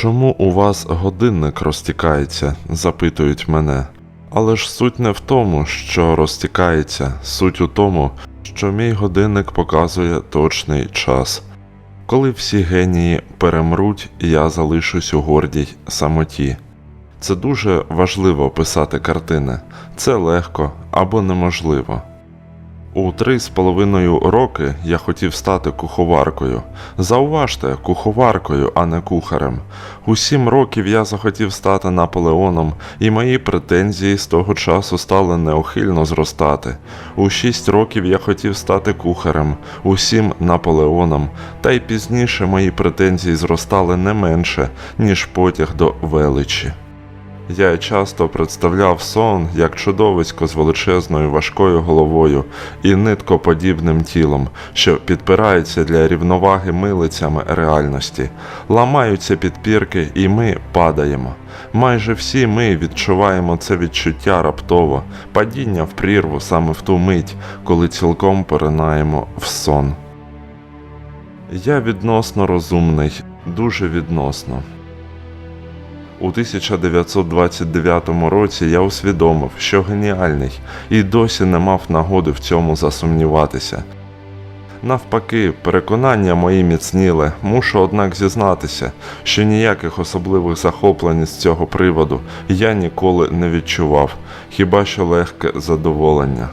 Чому у вас годинник розтікається? запитують мене. Але ж суть не в тому, що розтікається, суть у тому, що мій годинник показує точний час. Коли всі генії перемруть, я залишусь у гордій самоті. Це дуже важливо писати картини. Це легко або неможливо. У три з половиною роки я хотів стати куховаркою. Зауважте, куховаркою, а не кухарем. У сім років я захотів стати Наполеоном, і мої претензії з того часу стали неохильно зростати. У шість років я хотів стати кухарем, у сім Наполеоном, та й пізніше мої претензії зростали не менше, ніж потяг до величі. Я часто представляв сон як чудовисько з величезною важкою головою і ниткоподібним тілом, що підпирається для рівноваги милицями реальності, ламаються підпірки, і ми падаємо. Майже всі ми відчуваємо це відчуття раптово, падіння в прірву саме в ту мить, коли цілком поринаємо в сон. Я відносно розумний, дуже відносно. У 1929 році я усвідомив, що геніальний, і досі не мав нагоди в цьому засумніватися. Навпаки, переконання мої міцніли, мушу однак зізнатися, що ніяких особливих захоплень з цього приводу я ніколи не відчував, хіба що легке задоволення.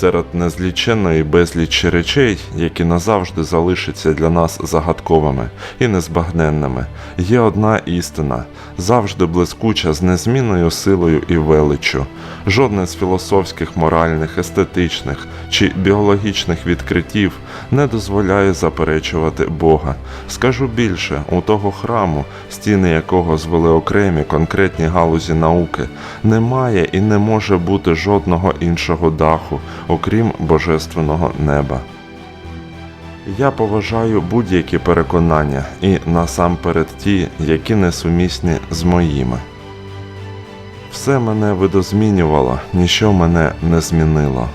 Серед незліченної безлічі речей, які назавжди залишаться для нас загадковими і незбагненними, є одна істина, завжди блискуча з незмінною силою і величчю. Жодне з філософських, моральних, естетичних чи біологічних відкриттів не дозволяє заперечувати Бога. Скажу більше, у того храму, стіни якого звели окремі конкретні галузі науки, немає і не може бути жодного іншого даху, окрім божественного неба. Я поважаю будь-які переконання і насамперед ті, які несумісні з моїми. Все мене видозмінювало, ніщо мене не змінило.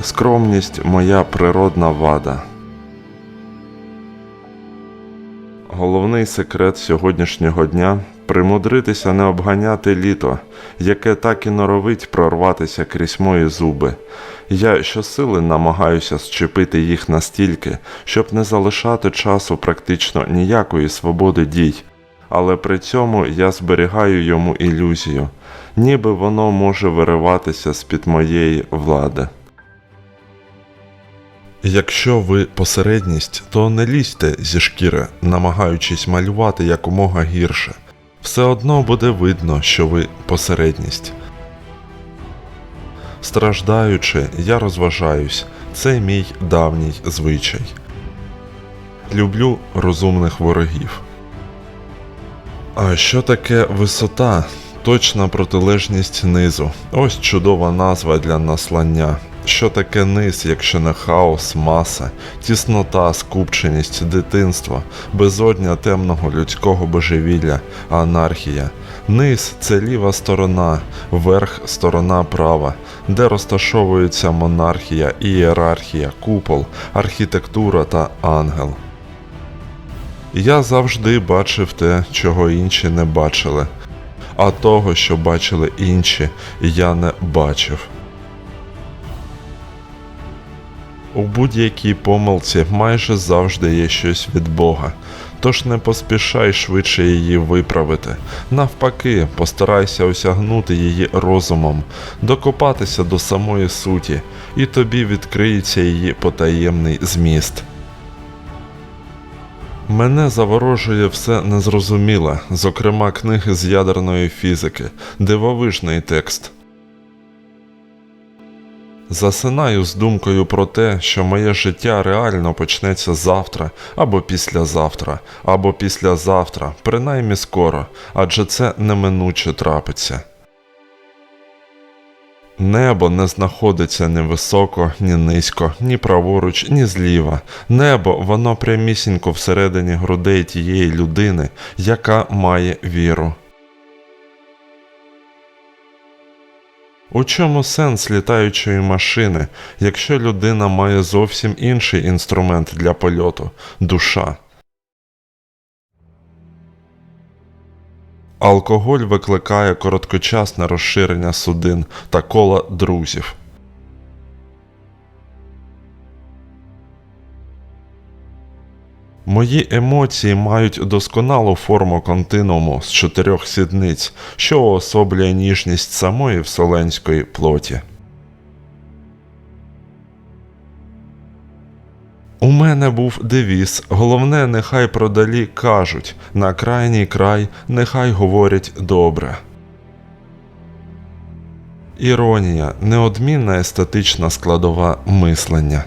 Скромність моя природна вада. Головний секрет сьогоднішнього дня примудритися не обганяти літо, яке так і норовить прорватися крізь мої зуби. Я щосили намагаюся зчепити їх настільки, щоб не залишати часу практично ніякої свободи дій, але при цьому я зберігаю йому ілюзію, ніби воно може вириватися з-під моєї влади. Якщо ви посередність, то не лізьте зі шкіри, намагаючись малювати якомога гірше. Все одно буде видно, що ви посередність. Страждаючи, я розважаюсь. Це мій давній звичай. Люблю розумних ворогів. А що таке висота? Точна протилежність низу. Ось чудова назва для наслання. Що таке низ, якщо не хаос, маса, тіснота, скупченість, дитинство, безодня темного людського божевілля, анархія. Низ це ліва сторона, верх сторона права, де розташовується монархія, ієрархія, купол, архітектура та ангел. Я завжди бачив те, чого інші не бачили, а того, що бачили інші, я не бачив. У будь-якій помилці майже завжди є щось від Бога, тож не поспішай швидше її виправити. Навпаки, постарайся осягнути її розумом, докопатися до самої суті, і тобі відкриється її потаємний зміст. Мене заворожує все незрозуміле, зокрема книги з ядерної фізики, дивовижний текст. Засинаю з думкою про те, що моє життя реально почнеться завтра, або післязавтра, або післязавтра, принаймні скоро, адже це неминуче трапиться. Небо не знаходиться ні високо, ні низько, ні праворуч, ні зліва. Небо воно прямісінько всередині грудей тієї людини, яка має віру. У чому сенс літаючої машини, якщо людина має зовсім інший інструмент для польоту душа? Алкоголь викликає короткочасне розширення судин та кола друзів. Мої емоції мають досконалу форму континууму з чотирьох сідниць, що уособлює ніжність самої вселенської плоті. У мене був девіз головне, нехай продалі кажуть, на крайній край нехай говорять добре. Іронія неодмінна естетична складова мислення.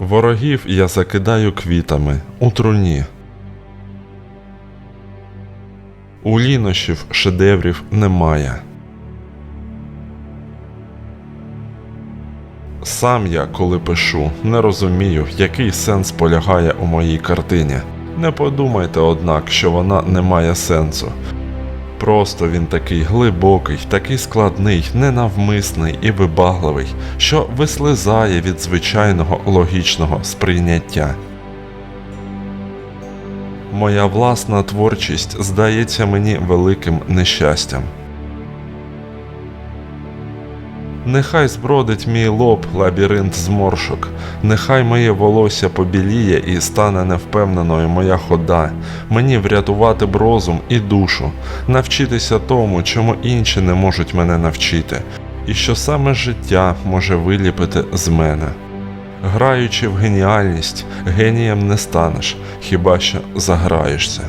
Ворогів я закидаю квітами у труні. У лінощів шедеврів немає. Сам я, коли пишу, не розумію, який сенс полягає у моїй картині. Не подумайте, однак, що вона не має сенсу. Просто він такий глибокий, такий складний, ненавмисний і вибагливий, що вислизає від звичайного логічного сприйняття. Моя власна творчість здається мені великим нещастям. Нехай збродить мій лоб лабіринт зморшок, нехай моє волосся побіліє і стане невпевненою моя хода, мені врятувати б розум і душу, навчитися тому, чому інші не можуть мене навчити, і що саме життя може виліпити з мене. Граючи в геніальність, генієм не станеш, хіба що заграєшся.